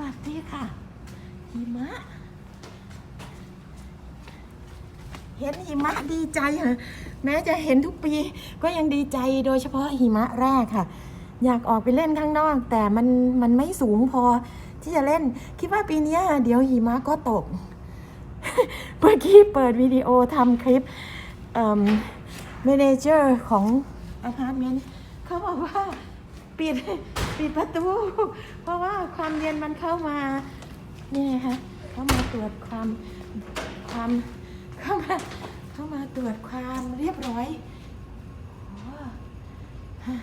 วัสดีค่ะหิมะ เห็นหิมะดีใจเหรอแม้จะเห็นทุกปีก็ยังดีใจโดยเฉพาะหิมะแรกค่ะ อยากออกไปเล่นข้างนอก แต่มันมันไม่สูงพอที่จะเล่น คิดว่าปีนี้เดี๋ยวหิมะก็ตก เมื่อกี้เปิดวิดีโอทำคลิปเมเนเจอร์ของอพาร์ตเมนต์เขาบอกว่า ปิดปิดประตู เพราะว่าความเย็นมันเข้ามานี่ไงคะเข้ามาตรวจความความเข้ามาเข้ามาตรวจความเรียบร้อยโอ้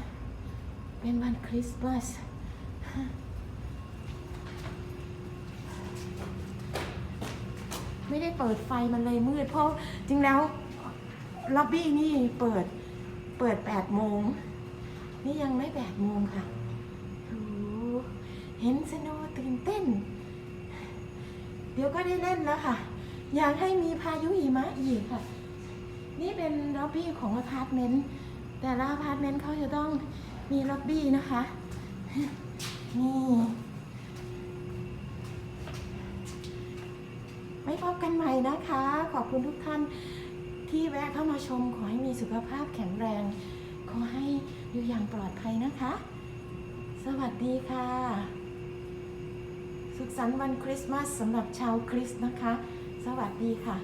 เป็นวันคริสต์มาสไม่ได้เปิดไฟมันเลยมืด เพราะจริงแล้วล็อบบี้นี่เปิดเปิด8โมง นี่ยังไม่แปดโมงค่ะโอ้เห็นสโนตื่นเต้น เดี๋ยวก็ได้เล่นแล้วค่ะ อยากให้มีพายุหิมะอีกค่ะ นี่เป็นล็อบบี้ของอพาร์ตเมนต์ แต่ละอพาร์ตเมนต์เขาจะต้องมีล็อบบี้นะคะ นี่ ไม่พบกันใหม่นะคะ ขอบคุณทุกท่านที่แวะเข้ามาชม ขอให้มีสุขภาพแข็งแรง อให้อยู่อย่างปลอดภัยนะคะ สวัสดีค่ะ สุขสันต์วันคริสต์มาสสำหรับชาวคริสต์นะคะ สวัสดีค่ะ